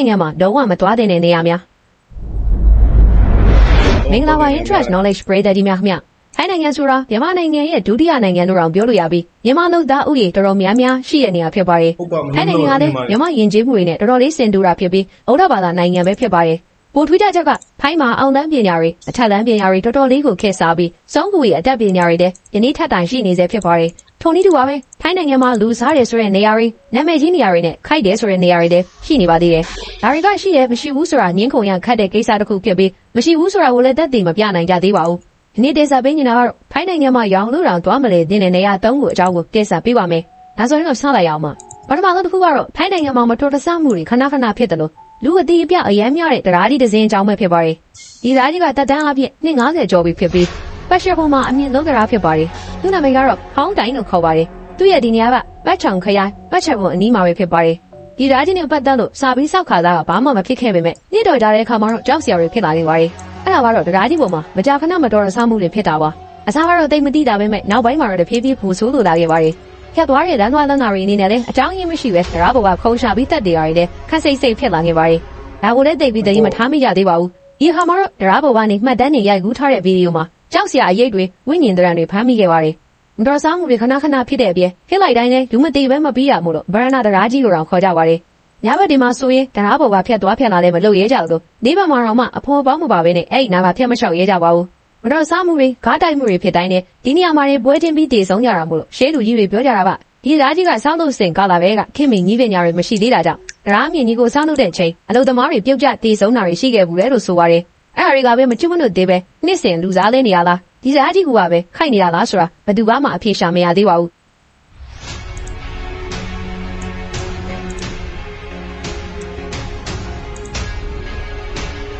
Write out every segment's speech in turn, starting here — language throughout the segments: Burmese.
နိုင်ငံမှာလုံးဝမသွားတဲ့နေရာများမင်္ဂလာပါ Interest Knowledge ပရိသတ်ကြီးများခင်ဗျထိုင်းနိုင်ငံဆိုတာမြန်မာနိုင်ငံရဲ့ဒုတိယနိုင်ငံလို့တောင်ပြောလို့ရပြီးမြန်မာလူသားဥယေတော်တော်များများရှိတဲ့နေရာဖြစ်ပါတယ်ဟုတ်ပါဘူးထိုင်းနိုင်ငံကလည်းမြန်မာယဉ်ကျေးမှုတွေနဲ့တော်တော်လေးစင်တူတာဖြစ်ပြီးဩဒဘာသာနိုင်ငံပဲဖြစ်ပါတယ်ပိုထွေးကြချက်ကထိုင်းမှာအောင်တန်းပညာတွေအထက်တန်းပညာတွေတော်တော်လေးကိုခေတ်စားပြီးစုံကူရဲ့အတတ်ပညာတွေတဲ့ယနေ့ထက်တိုင်ရှိနေစေဖြစ်ပါတယ်ထုံနည်းတူပါပဲထိုင်းနိုင်ငံမှာလူစားတယ်ဆိုတဲ့နေရာတွေနာမည်ကြီးနေရာတွေနဲ့ခိုက်တယ်ဆိုတဲ့နေရာတွေတဲ့ရှိနေပါသေးတယ် ဒါတွေကရှိတယ်မရှိဘူးဆိုတာညင်းခုန်ရခတ်တဲ့ကိစ္စတစ်ခုဖြစ်ပြီးမရှိဘူးဆိုတာကိုလည်းသက်သေမပြနိုင်ကြသေးပါဘူးဒီနေ့တေစာပေးနေတာကတော့ထိုင်းနိုင်ငံမှာရောင်လို့တောင်သွားမလဲတဲ့နေရာသုံးခုအကြောင်းကိုတေစာပေးပါမယ်ဒါဆိုရင်တော့ဆက်လိုက်ရအောင်ပါပထမဆုံးတစ်ခုကတော့ထိုင်းနိုင်ငံမှာမတော်တဆမှုတွေခဏခဏဖြစ်တယ်လို့လူအတိအပြအယမ်းများတဲ့တရားကြီးတစ်စင်းအကြောင်းပဲဖြစ်ပါတယ်။ဒီတရားကြီးကတက်တန်းအပြည့်နှစ်90ကျော်ပြီဖြစ်ပြီးပတ်ရှယ်ပေါ်မှာအမြင့်ဆုံးတရားဖြစ်ပါတယ်။သူ့နာမည်ကတော့ဟောင်းတိုင်းလို့ခေါ်ပါတယ်။သူ့ရဲ့ဒီနေရာကပတ်ချောင်ခရိုင်ပတ်ချက်ပေါ်အနီးမှာပဲဖြစ်ပါတယ်။ ဒီတရားကြီးနဲ့ပတ်သက်လို့စာပြီးစောက်ခါသားကဘာမှမဖြစ်ခဲ့ပေမဲ့နေ့တော်ကြတဲ့အခါမှာတော့ကြောက်စရာတွေဖြစ်လာနေပါတယ်။အဲ့ဒါကတော့တရားကြီးပေါ်မှာမကြာခဏမတော်တဆမှုတွေဖြစ်တာပါ။အစားကတော့တိတ်မတိတာပဲမဲ့နောက်ပိုင်းမှာတော့တဖြည်းဖြည်းပူဆိုးလိုလာခဲ့ပါတယ်။ဖြတ်သွားတဲ့လမ်းသွားလမ်းသာတွေအနေနဲ့လည်းအကြောင်းရင်းမရှိပဲတရားပေါ်ကခုံရှာပြီးတက်တရားတွေလည်းခက်စိတ်စိတ်ဖြစ်လာခဲ့ပါ रे ။ဒါကိုလည်းသိပြီးတည်းမထားမိကြသေးပါဘူး။ဒီအခါမှာတော့တရားပေါ်ကနေမှတ်တမ်းတွေရိုက်ကူးထားတဲ့ဗီဒီယိုမှာကြောက်စရာအရေးတွေဝိညာဉ်တရံတွေဖမ်းမိခဲ့ပါ रे ။ မတော်ဆောင်မှုတွေခဏခဏဖြစ်တဲ့အပြင်ဟစ်လိုက်တိုင်းလည်းလူမသိပဲမပြီးရမို့လို့ဗရဏတရားကြီးလိုတောင်ခေါ်ကြပါ रे ။ညဘက်ဒီမှာဆိုရင်တရားပေါ်ကဖြတ်သွားဖြတ်လာလည်းမလုပ်ရဲကြဘူး။ဒီဘက်မှာတော့မှအဖော်ပေါင်းမပါပဲနဲ့အဲ့ဒီနာကဖြတ်မလျှောက်ရဲကြပါဘူး။မတော်စားမှုတွေဂါးတိုက်မှုတွေဖြစ်တိုင်းနဲ့ဒီနေရာမှာတွေပွဲချင်းပြီးတည်ဆုံးကြတာမို့လို့ရှဲလူကြီးတွေပြောကြတာပါဒီဓာကြီးကစောင်းလို့စင်ကာလာပဲကခင်မင်ကြီးပညာတွေမရှိသေးတာကြောင့်ဓာမြင့်ကြီးကိုစောင်းလို့တဲ့ချိန်အလုသမားတွေပြုတ်ကျတည်ဆုံးတာတွေရှိခဲ့ဘူးလေလို့ဆိုပါတယ် အဲ့ဒါတွေကပဲမကျွတ်မလို့သေးပဲနှစ်စင်လူစားလဲနေရလားဒီဓာကြီးကပဲခိုက်နေရလားဆိုတာဘယ်သူမှအဖြေရှာမရသေးပါဘူး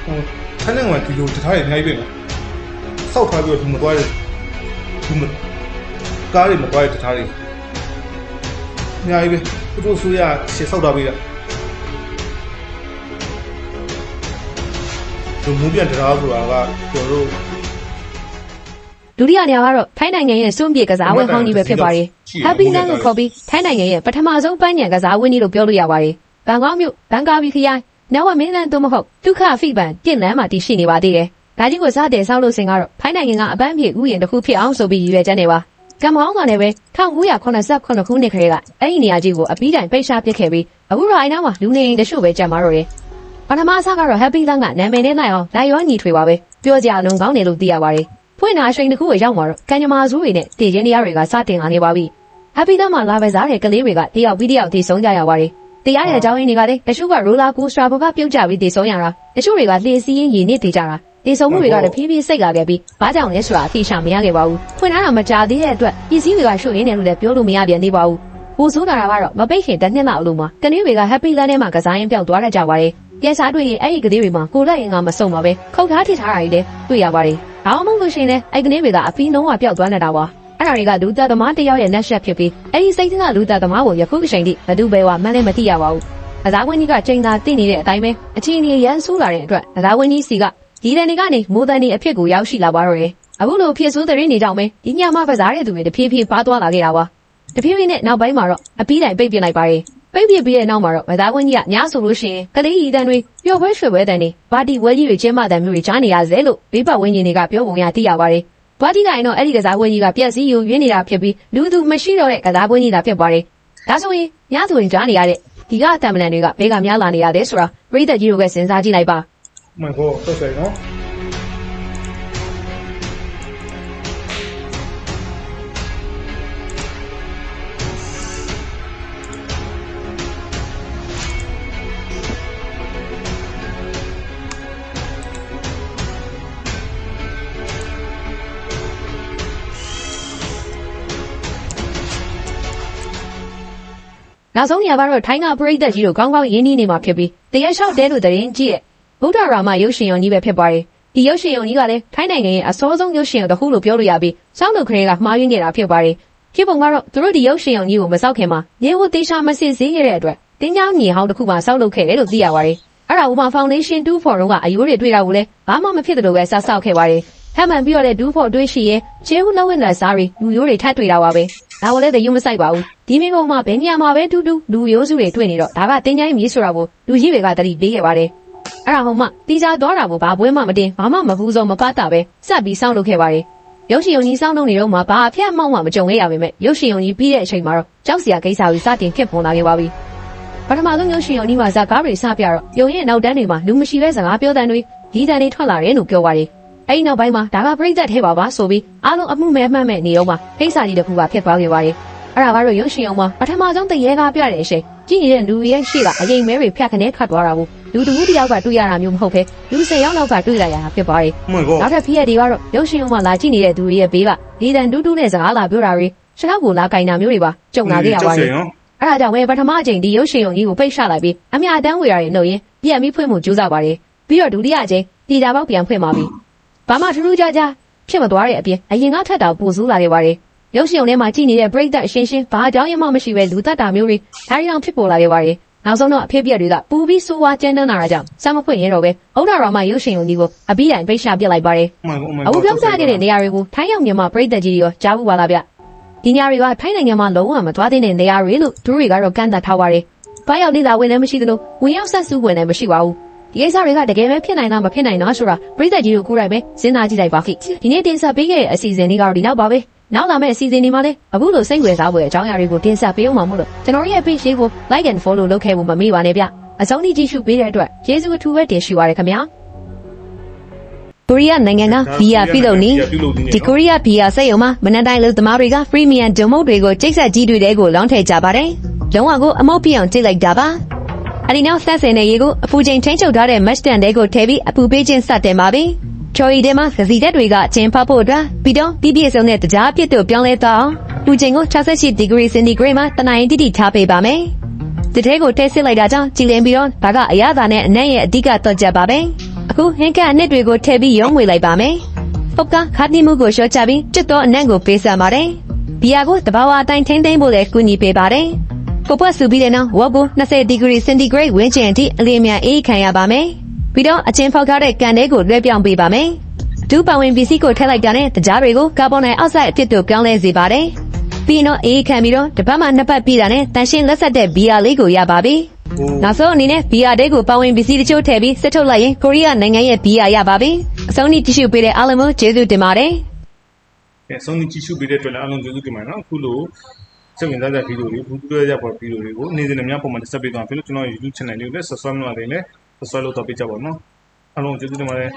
ဟိုထိုင်းနိုင်ငံမှာဒီလိုတထားတွေအများကြီးပဲနော်စောက်ထားပြီးတော့ဒီမသွားတဲ့ဒီမကားတွေမသွားတဲ့တထားတွေအများကြီးပဲသူတို့ဆိုရရှေ့စောက်ထားပေးတာ ဒီမူပြန်တရားဆိုတာကကျွန်တော်တို့ဒုတိယနေရာကတော့ထိုင်းနိုင်ငံရဲ့စွန့်ပြေကစားဝဲဟောင်းကြီးပဲဖြစ်ပါတယ် Happy Land ကိုခေါ်ပြီးထိုင်းနိုင်ငံရဲ့ပထမဆုံးပန်းညံကစားဝင်းကြီးလို့ပြောလို့ရပါတယ်။ဘန်ကောက်မြို့ဘန်ကာဘီခရိုင်နောက်ဝမင်းလန်သို့မဟုတ်ဒုက္ခဖိပန်ပြင်လန်းမှာတည်ရှိနေပါသေးတယ်။ဒါကြီးကိုစားတယ်ဆောက်လို့စင်ကတော့ထိုင်းနိုင်ငံကအပန်းဖြေဥယျာဉ်တစ်ခုဖြစ်အောင်ဆိုပြီးရည်ရွယ်ချက်နေပါ။ကမ္ဘောင်းကလည်းပဲ1989ခုနှစ်ခရဲကအဲ့ဒီနေရာကြီးကိုအပြီးတိုင်ပိတ်ရှားပစ်ခဲ့ပြီးအခုတော့အိုင်နာမှာလူနေအိမ်တချို့ပဲကြံပါတော့တယ်။ ပထမအစားကတော့ Happy Land ကနာမည်နဲ့လိုက်အောင်လိုက်ရောညီထွေပါပဲပြောကြအလုံးကောင်းတယ်လို့သိရပါတယ်ဖွင့်နာအချိန်တစ်ခုကိုရောက်မှာတော့ကံကြမ္မာစုတွေနဲ့တည်ခြင်းတရားတွေကစတင်လာနေပါပြီ Happy Land မှာလာပဲစားတဲ့ကလေးတွေကတယောက်ပြီးတယောက်တည်ဆုံးကြရပါတယ်တရားတဲ့အကြောင်းရင်းတွေကလည်းတချို့က roller coaster ဘကပြုတ်ကြပြီးတည်ဆုံးရတာတချို့တွေကလှေစီးရင်ရည်နေတည်ကြတာတည်ဆုံးမှုတွေကလည်းဖြည်းဖြည်းစိတ်လာခဲ့ပြီးဘာကြောင့်လဲဆိုတာအသိချမရခဲ့ပါဘူးဖွင့်ထားတာမကြသေးတဲ့အတွက်ပစ္စည်းတွေကရှုပ်ရင်းတယ်လို့လည်းပြောလို့မရပြန်သေးပါဘူးပူဆိုးတာကတော့မပိတ်ခင်တစ်နှစ်လောက်အလိုမှာကလေးတွေက Happy Land ထဲမှာကစားရင်ပျောက်သွားတတ်ကြပါတ ယ်။ပြန်စားတွေ့ရင်အဲ့ဒီကလေးတွေမှာကိုလက်ရင်ကမစုံပါပဲခုတ်ထားထစ်ထားတာတွေလည်းတွေ့ရပါတယ်။ဒါမှမဟုတ်လို့ရှိရင်လည်းအဲ့ဒီကလေးတွေကအပီးလုံးဝပျောက်သွားနေတာပါ။အဲ့ဒါတွေကလူသားသမားတစ်ယောက်ရဲ့လက်ချက်ဖြစ်ပြီးအဲ့ဒီစိတ်ကလူသားသမားကိုယခုအချိန်ထိဘယ်သူပဲဝမှန်းလည်းမသိရပါဘူး။အသားဝင်းကြီးကချိန်သာသိနေတဲ့အတိုင်းပဲအချင်းကြီးရန်ဆူးလာတဲ့အတွက်အသားဝင်းကြီးစီကဒီတန်တွေကနေမိုးတန်တွေအဖြစ်ကိုရောက်ရှိလာပါတော့တယ်။အခုလိုဖြစ်ဆိုးတဲ့ရင်းနေကြောင်ပဲဒီညမှာကစားတဲ့သူတွေတဖြည်းဖြည်းပါသွားလာခဲ့တာပါ။တဖြည်းဖြည်းနဲ့နောက်ပိုင်းမှာတော့အပီးတိုင်ပိတ်ပြစ်လိုက်ပါတယ် ပိတ်ပြစ်ပြီးတဲ့နောက်မှာတော့မသားဝင်းကြီးကညဆိုလို့ရှိရင်ကလေးရီတန်တွေပျော်ပွဲရွှေပွဲတန်တွေဘာတီဝဲကြီးတွေကျင်းပတဲ့မျိုးတွေကြားနေရစေလို့ဘေးပတ်ဝင်းကြီးတွေကပြောပုံရသိရပါတယ်ဘာတီကရင်တော့အဲ့ဒီကစားဝင်းကြီးကပြက်စီးယူရင်းနေတာဖြစ်ပြီးလူသူမရှိတော့တဲ့ကစားဝင်းကြီးသာဖြစ်ပါတယ်ဒါဆိုရင်ညဆိုရင်ကြားနေရတဲ့ဒီကအတံမလန်တွေကဘေးကများလာနေရတယ်ဆိုတာပြည်သက်ကြီးတို့ကစဉ်းစားကြည့်လိုက်ပါမှန်ကောဆက်ဆက်နော် နောက်ဆုံးနေရာကတော့ထိုင်းကပရိသတ်ကြီးတို့ကောင်းကောင်းရင်းနှီးနေမှာဖြစ်ပြီးတရက်လျှောက်တဲလို့တရင်ကြည့်ရဲ့ဗုဒ္ဓရာမရုပ်ရှင်ရုံကြီးပဲဖြစ်ပါတယ်ဒီရုပ်ရှင်ရုံကြီးကလည်းထိုင်းနိုင်ငံရဲ့အစောဆုံးရုပ်ရှင်ရုံတစ်ခုလို့ပြောလို့ရပြီးစောင်းလူခရဲကမှားယွင်းနေတာဖြစ်ပါတယ်ဖြစ်ပုံကတော့သူတို့ဒီရုပ်ရှင်ရုံကြီးကိုမစောက်ခင်မှာရေဝတေချာမစစ်စေးခဲ့တဲ့အတွက်တင်းချောင်းညီဟောင်းတစ်ခုမှစောက်လုပ်ခဲ့တယ်လို့သိရပါတယ်အဲ့ဒါဥမာ Foundation 2 Forum ကအယိုးတွေတွေ့တာကိုလည်းဘာမှမဖြစ်တယ်လို့ပဲစစောက်ခဲ့ပါတယ်ထ ပ်မံပြီးတော့လည်းဒူးဖို့တွေးရှိရင်ခြေဦးနှုတ်ဝင်တဲ့စားတွေလူရိုးတွေထပ်တွေ့တာပါပဲဒါကိုလည်းသယူမဆိုင်ပါဘူးဒီမိကုံမှာဘယ်နေရာမှာပဲတူတူလူရိုးစုတွေတွေ့နေတော့ဒါကတင်းချိုင်းမြေးဆိုတာကိုလူကြီးတွေကတတိပေးခဲ့ပါတယ်အဲ့ဒါဟုတ်မှတီးကြသွားတာကိုဘာပွဲမှမတင်ဘာမှမဘူးဆုံးမပတ်တာပဲစက်ပြီးစောင့်လုပ်ခဲ့ပါတယ်ရုပ်ရှင်ယုံကြီးစောင့်လုပ်နေတော့မှဘာအဖျက်မောက်မှမကြုံခဲ့ရပါပဲရုပ်ရှင်ယုံကြီးပြီးတဲ့အချိန်မှာတော့ကြောက်စရာကိစ္စတွေစတင်ဖြစ်ပေါ်လာခဲ့ပါပြီပထမဆုံးရုပ်ရှင်ရုံဒီမှာဇာကားတွေစပြတော့ရုံရဲ့နောက်တန်းတွေမှာလူမရှိပဲစကားပြောတဲ့တွေဒီတန်တွေထွက်လာတယ်လို့ပြောပါတယ်။ အဲဒီနောက်ပိုင်းမှာဒါကပြိသက်ထဲပါပါဆိုပြီးအားလုံးအမှုမဲမှတ်မဲ့နေတော့မှဖိတ်စာကြီးတစ်ခုကဖြစ်သွားခဲ့ပါတယ်။အဲ့ဒါကတော့ရုပ်ရှင်ရုံမှာပထမဆုံးတရေကားပြတဲ့အချိန်ကြည့်နေတဲ့လူတွေရဲ့ရှေ့ကအရင်မဲတွေဖြတ်ခနဲခတ်သွားတာကိုလူတစ်ခုတစ်ယောက်ကတွေ့ရတာမျိုးမဟုတ်ပဲလူ၁၀ယောက်လောက်ကတွေ့လာရတာဖြစ်ပါတယ် Oh my god နောက်ထပ်ဖြစ်ရတွေကတော့ရုပ်ရှင်ရုံမှာလာကြည့်နေတဲ့သူတွေရဲ့ဘေးကဒီတန်တူးတူးနဲ့စကားလာပြောတာတွေရှောက်ကိုလာကင်တာမျိုးတွေပါကြုံလာခဲ့ရပါတယ်နော်အဲ့ဒါကြောင့်ဝယ်ပထမအကြိမ်ဒီရုပ်ရှင်ရုံကြီးကိုပိတ်ချလိုက်ပြီးအမြအတန်းဝေရတယ်လို့ရင်ပြန်ပြီးဖွင့်မှုကြိုးစားပါတယ်ပြီးတော့ဒုတိယအကြိမ်တီတာပေါက်ပြန်ဖွင့်ပါပြီ ဘာမှထူးထူးခြားခြားဖြစ်မသွားတဲ့အပြင်အရင်ကထက်တော့ပိုဆိုးလာခဲ့ပါတယ်ရုပ်ရှင်ရုံထဲမှာကြည့်နေတဲ့ပရိသတ်အရှင်းရှင်းဘာအကြောင်းရမှမရှိပဲလူသက်တာမျိုးတွေဒါရီအောင်ဖြစ်ပေါ်လာခဲ့ပါတယ်နောက်ဆုံးတော့အဖြစ်အပျက်တွေကပူပြီးဆိုးဝါးကြမ်းတမ်းလာတာကြောင့်စမ်းမဖွင့်ရတော့ပဲဩဒါရောမရုပ်ရှင်ရုံကြီးကိုအပြီးတိုင်ပိတ်ချပစ်လိုက်ပါတယ် Oh my god oh my god အခုပြောပြခဲ့တဲ့နေရာတွေကိုထိုင်းရောက်မြန်မာပြည်သက်ကြီးတွေရောကြားဘူးပါလားဗျဒီနေရာတွေကထိုင်းနိုင်ငံမှာလုံးဝမသွားသင့်တဲ့နေရာတွေလို့သူတို့တွေကတော့ကန့်သတ်ထားပါတယ်။ဘာရောက်လေ့လာဝင်လည်းမရှိသလိုဝင်ရောက်ဆက်စုဝင်လည်းမရှိပါဘူး။ ဒီကိစ္စတွေကတကယ်ပဲဖြစ်နိုင်လားမဖြစ်နိုင်လားဆိုတာပြည်သက်ကြီးတို့ကိုယ်တိုင်ပဲစဉ်းစားကြည့်လိုက်ပါခိ။ဒီနေ့တင်ဆက်ပေးခဲ့တဲ့အစီအစဉ်လေးကတော့ဒီနောက်ပါပဲ။နောက်လာမယ့်အစီအစဉ်တွေမှာလည်းအခုလိုစိတ်ဝင်စားဖွယ်အကြောင်းအရာတွေကိုတင်ဆက်ပေးအောင်မှာမို့လို့ကျွန်တော်ရဲ့ page လေးကို like and follow လုပ်ခဲ့ဖို့မမေ့ပါနဲ့ဗျ။အဆုံးထိကြည့်ရှုပေးတဲ့အတွက်ကျေးဇူးအထူးပဲတင်ရှိပါရခင်ဗျာ။ကိုရီးယားနိုင်ငံကဘီယာပြုလုပ်နေဒီကိုရီးယားဘီယာစက်ရုံမှာမနက်တိုင်းလူသမားတွေက premium ဒုံမုတ်တွေကိုကျိတ်ဆက်ကြီးတွေတဲကိုလောင်းထည့်ကြပါတယ်။လုံးဝကိုအမောက်ပြအောင်ကျိတ်လိုက်တာပါ။ အဲဒီနောက်ဆက်စင်တဲ့ရေကိုအပူချိန်ထိန်းချုပ်ထားတဲ့ mesh တန်တဲကိုထည့်ပြီးအပူပေးခြင်းစတင်ပါပြီ။ချော်ရီထဲမှာစစီတက်တွေကအချင်းဖတ်ဖို့အတွက်ပြီးတော့ပြည့်ပြည့်စုံတဲ့တကြားပြစ်တို့ပြောင်းလဲသွားအောင်လူချိန်ကို68 degree centigrade မှာတနင်္လာတိတိထားပေးပါမယ်။တထဲကိုတဲစစ်လိုက်တာကြောင့်ကြည်လင်ပြီးတော့ဒါကအရသာနဲ့အနက်ရဲ့အဓိကတော့ကြက်ပါပဲအခုဟင်းကအနစ်တွေကိုထည့်ပြီးရုံးဝေလိုက်ပါမယ်ပုတ်ကခါတိမှုကိုရှော့ချပြီးကျွတ်တော့အနက်ကိုပေးဆံပါတယ်ဘီယာကိုတဘာဝအတိုင်းထိမ့်သိမ့်ဖို့လည်းကူညီပေးပါတယ် ကိုပွက်စုပြီးတဲ့နောက်ဝက်ကို20 degree centigrade ဝန်းကျင်အထိအလေးမြန်အေးခံရပါမယ်ပြီးတော့အချင်းဖောက်ထားတဲ့ကန်ထဲကိုလွှဲပြောင်းပေးပါမယ်ဒူးပဝင်ပစ္စည်းကိုထည့်လိုက်တာနဲ့တကြားတွေကိုကာဗွန်ဒိုင်အောက်ဆိုက်အဖြစ်တို့ပြောင်းလဲစေပါတယ်ပြီးတော့အေးခံပြီးတော့တစ်ပတ်မှနှစ်ပတ်ပြည့်တာနဲ့တန်ရှင်းလက်ဆက်တဲ့ဘီယာလေးကိုရပါပြီနောက်ဆုံးအနေနဲ့ဘီယာတဲကိုပါဝင်ပစ္စည်းတချို့ထည့်ပြီးစစ်ထုတ်လိုက်ရင်ကိုရီးယားနိုင်ငံရဲ့ဘီယာရပါပြီအဆုံးထိကြည့်ရှုပေးတဲ့အားလုံးကိုကျေးဇူးတင်ပါတယ်အဲဆုံးဖြတ်ကြည့်ရှုပေးတဲ့အတွက်လည်းအားလုံးကျေးဇူးတင်ပါတယ်နော်အခုလို စိတ်ဝင်စားတဲ့ဗီဒီယိုတွေဘူးတွေ့ရတဲ့ဗီဒီယိုတွေကိုနေ့စဉ်နဲ့များပုံမှန်တက်ဆက်ပေးသွားပြီလို့ကျွန်တော် YouTube channel လေးကိုလည်း subscribe လုပ်ရတယ်လည်း subscribe လုပ်တော့ပေးကြပါဦးနော်အားလုံးကျေးဇူးတင်ပါတယ်